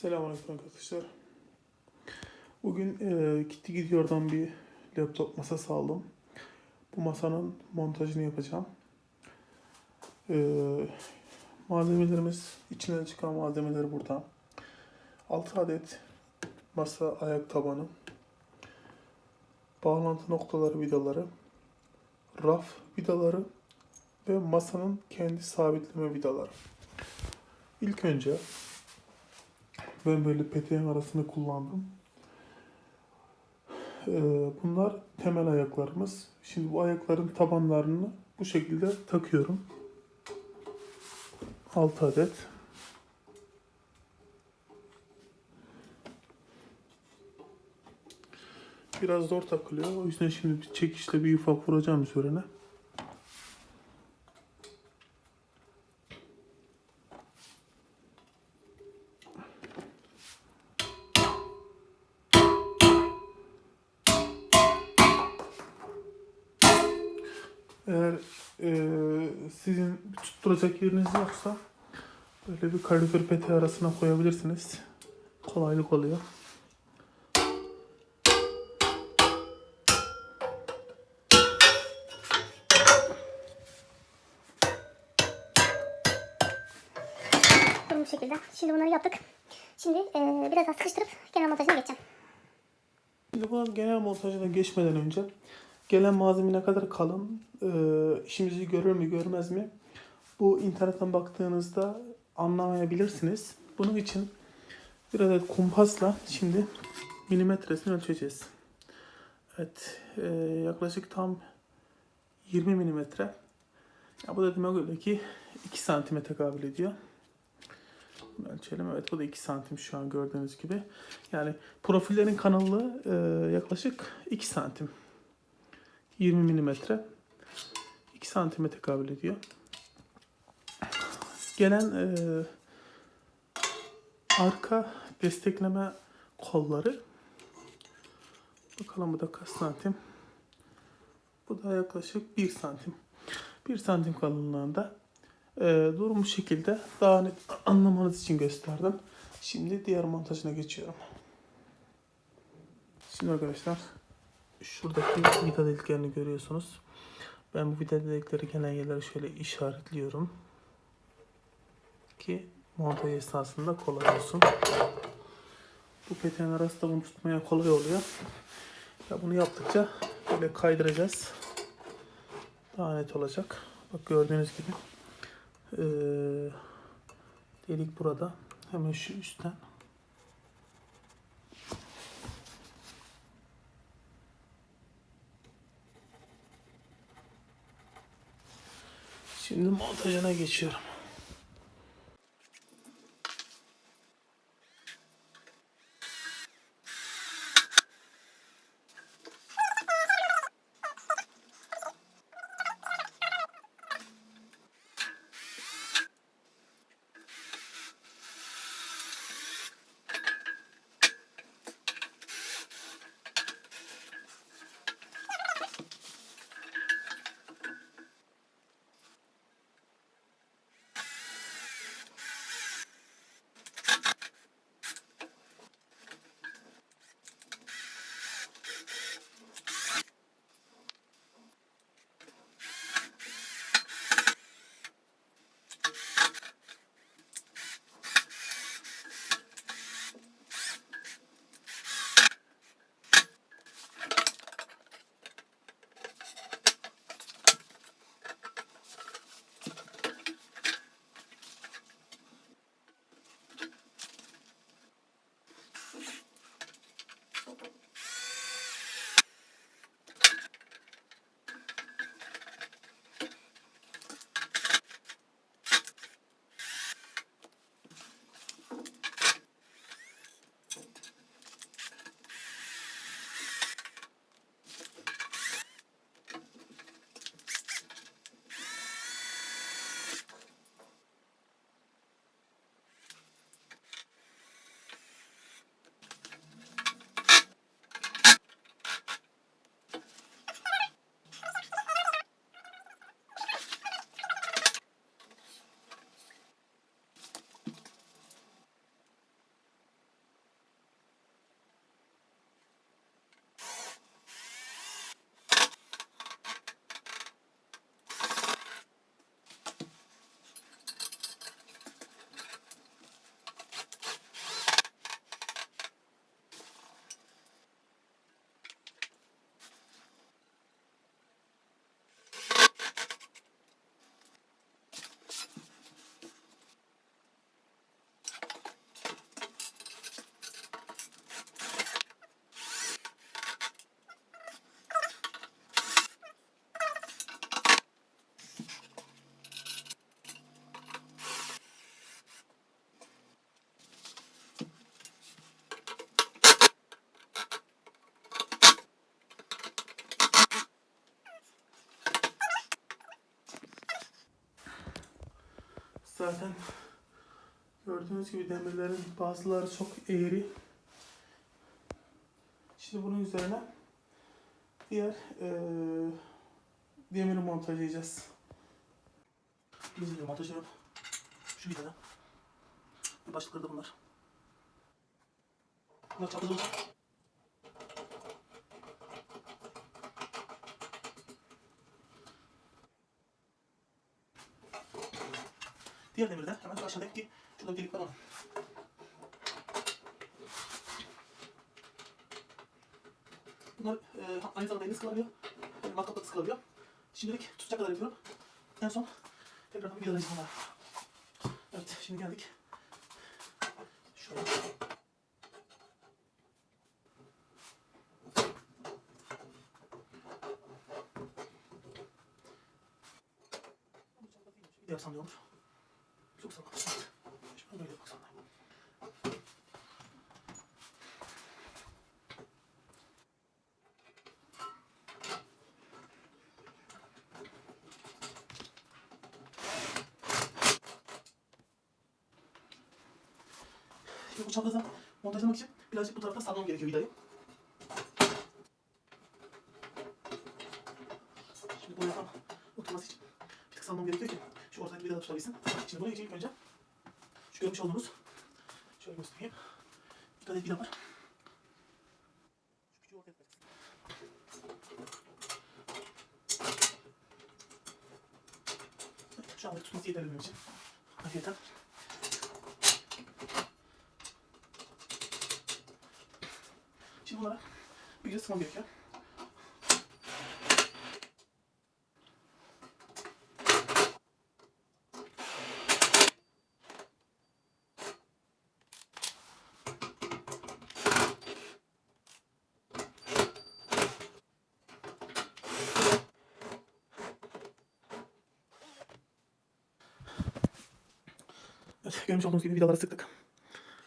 Selamünaleyküm arkadaşlar. Bugün e, gitti gidiyordan bir laptop masası aldım. Bu masanın montajını yapacağım. E, malzemelerimiz, içinden çıkan malzemeler burada. 6 adet masa ayak tabanı, bağlantı noktaları vidaları, raf vidaları ve masanın kendi sabitleme vidaları. İlk önce ben böyle peteğin arasını kullandım. Ee, bunlar temel ayaklarımız. Şimdi bu ayakların tabanlarını bu şekilde takıyorum. 6 adet. Biraz zor takılıyor. O yüzden şimdi bir çekişle bir ufak vuracağım üzerine. Tutturacak yeriniz yoksa böyle bir kalorifer peteği arasına koyabilirsiniz. Kolaylık oluyor. Bu şekilde. Şimdi bunları yaptık. Şimdi eee, biraz daha sıkıştırıp genel montajına geçeceğim. Şimdi bu genel montajına geçmeden önce gelen malzeme ne kadar kalın, eee, işimizi görür mü görmez mi? Bu internetten baktığınızda anlamayabilirsiniz. Bunun için bir adet kumpasla şimdi milimetresini ölçeceğiz. Evet, eee, yaklaşık tam 20 milimetre. Ya bu da demek öyle ki 2 santime tekabül ediyor. Bunu Ölçelim. Evet bu da 2 santim şu an gördüğünüz gibi. Yani profillerin kanalı e, yaklaşık 2 santim. 20 milimetre. 2 santime tekabül ediyor. Gelen e, arka destekleme kolları. Bakalım bu da kaç santim. Bu da yaklaşık 1 santim. 1 santim kalınlığında e, durmuş şekilde daha net anlamanız için gösterdim. Şimdi diğer montajına geçiyorum. Şimdi arkadaşlar şuradaki vida deliklerini görüyorsunuz. Ben bu vida delikleri gelen yerlere şöyle işaretliyorum. Ki montaj esnasında kolay olsun. Bu peteğin arası da bunu tutmaya kolay oluyor. Ya bunu yaptıkça böyle kaydıracağız. Daha net olacak. Bak gördüğünüz gibi ee, delik burada. Hemen şu üstten. Şimdi montajına geçiyorum. Zaten gördüğünüz gibi demirlerin bazıları çok eğri. Şimdi bunun üzerine diğer eee demiri montajlayacağız. Biz de montajlıyorum. Şu. Bir başlıkları da bunlar. Bunlar çaprazı Diğer demiri de hemen şu aşağıdaki şurada bir delik var onun. Bunlar e, aynı zamanda elini sıkılabiliyor. Yani matkapla sıkılabiliyor. Şimdilik tutacak kadar yapıyorum. En son tekrardan bir vidalayacağım onları. Evet şimdi geldik. Şöyle. Yapsam ne olur? Şimdi bu çapraza montajlamak için birazcık bu tarafta salmam gerekiyor vidayı. Şimdi bu yapam oturması için bir tık salmam gerekiyor ki şu ortadaki vida da tutabilsin. Şimdi buraya ilk önce şu görmüş olduğunuz şöyle göstereyim. Bir adet vida var. Şu küçüğü ortaya. Evet, Şu anda tutması yeterli benim için. Hakikaten. Şimdi bunlara bir güzel sıkmam gerekiyor. Evet, görmüş olduğunuz gibi vidaları sıktık.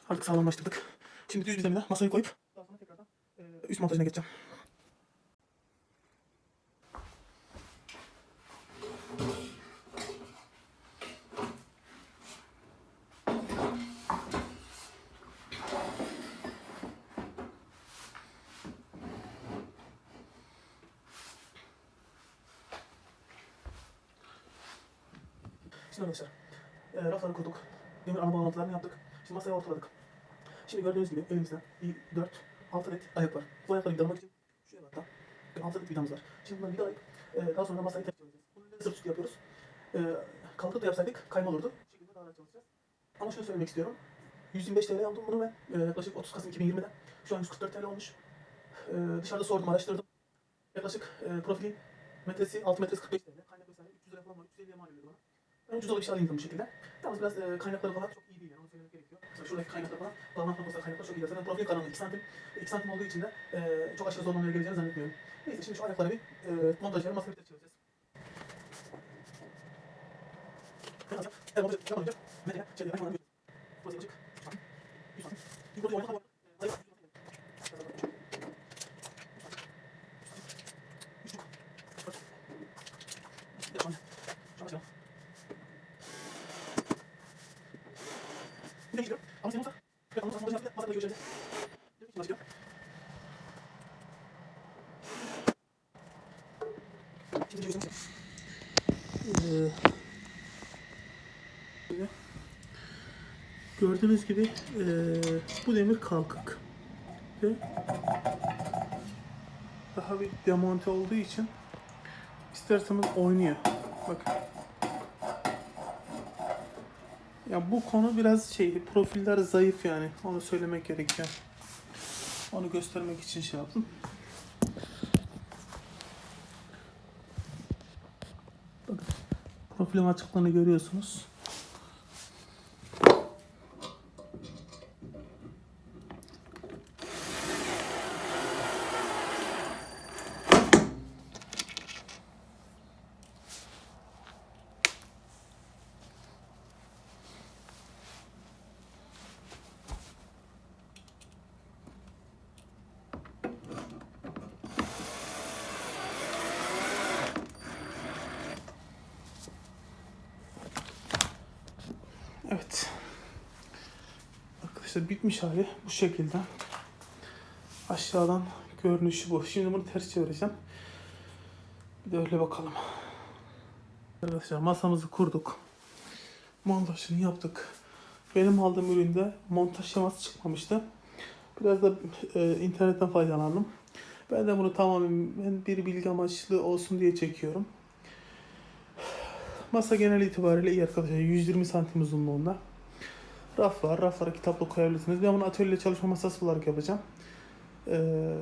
Artık sağlamlaştırdık. Şimdi düz bir zemine masayı koyup daha sonra tekrardan e, üst montajına geçeceğim. Şimdi arkadaşlar, e, rafları kurduk. Demir ana bağlantılarını yaptık. Şimdi masayı ortaladık. Şimdi gördüğünüz gibi elimizde bir 4, 6 adet ayak var. Bu ayakları vidalamak için şu ebatta 6 adet vidamız var. Şimdi bunları vidalayıp e, daha sonra masayı tekrar çalışacağız. Bunu laser tutu yapıyoruz. E, kalkıp da yapsaydık kayma olurdu. Bu şekilde daha rahat çalışacağız. Ama şunu söylemek istiyorum. 125 TL aldım bunu ve e, yaklaşık 30 Kasım 2020'de. Şu an 144 TL olmuş. E, dışarıda sordum, araştırdım. Yaklaşık e, profilin metresi 6 metresi 45 TL. Kaynak vesaire 300 lira falan var. 350'ye mal ediyordu bana. Ucuz alayım dedim bu şekilde. Yalnız biraz e, kaynakları falan çok iyi değil yani onu söylemek gerekiyor. Mesela şuradaki kaynaklar falan, bağlantı noktasında kaynaklar çok iyi. Zaten profil karanlığı 2 santim. 2 santim olduğu için de e, çok aşırı zorlamaya geleceğini zannetmiyorum. Neyse şimdi şu ayaklara bir e, montajlayalım, masaya bir çalışacağız. Ben alacağım. Evet, montaj yapmadan önce Medya'ya şey diyeyim, ayağımı Burası yaklaşık 100 santim. 100 santim. Yukarıda oynamak ama zayıf. Şu an başlayalım. Bir de geçiyorum. Ama senin olsa. Ben onu masada masada göreceğiz. Şimdi başlıyorum. Şimdi göreceğiz. Ee. Gördüğünüz gibi eee, bu demir kalkık ve daha bir demonte olduğu için isterseniz oynuyor. Bakın. Ya bu konu biraz şey profiller zayıf yani onu söylemek gerekiyor. Onu göstermek için şey yaptım. Profilin açıklığını görüyorsunuz. Arkadaşlar bitmiş hali bu şekilde. Aşağıdan görünüşü bu. Şimdi bunu ters çevireceğim. Bir de öyle bakalım. Arkadaşlar masamızı kurduk. Montajını yaptık. Benim aldığım üründe montaj şeması çıkmamıştı. Biraz da e, internetten faydalandım. Ben de bunu tamamen bir bilgi amaçlı olsun diye çekiyorum. Masa genel itibariyle iyi arkadaşlar. 120 santim uzunluğunda. Raf var. Raflara kitapla koyabilirsiniz. Ben bunu atölye çalışma masası olarak yapacağım. Ee,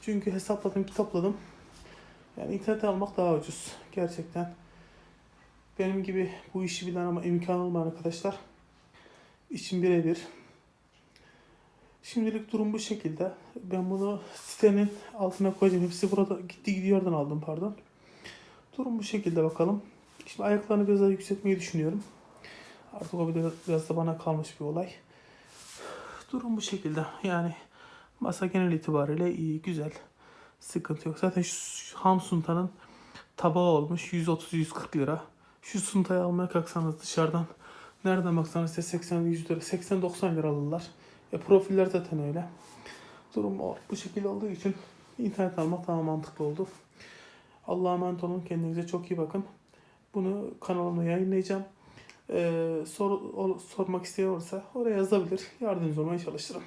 çünkü hesapladım, kitapladım. Yani internetten almak daha ucuz. Gerçekten. Benim gibi bu işi bilen ama imkan olmayan arkadaşlar için birebir. Şimdilik durum bu şekilde. Ben bunu sitenin altına koyacağım. Hepsi burada gitti gidiyordan aldım pardon. Durum bu şekilde bakalım. Şimdi ayaklarını biraz daha yükseltmeyi düşünüyorum. Artık o biraz, biraz da bana kalmış bir olay. Durum bu şekilde. Yani masa genel itibariyle iyi, güzel. Sıkıntı yok. Zaten şu ham suntanın tabağı olmuş 130-140 lira. Şu suntayı almaya kalksanız dışarıdan nereden baksanız size 80-100 lira, 80-90 lira alırlar. E profiller zaten öyle. Durum o. Bu şekilde olduğu için internet almak daha mantıklı oldu. Allah'a emanet olun. Kendinize çok iyi bakın. Bunu kanalımda yayınlayacağım. Ee, sor, o- sormak isteyen olursa oraya yazabilir. Yardımcı olmaya çalışırım.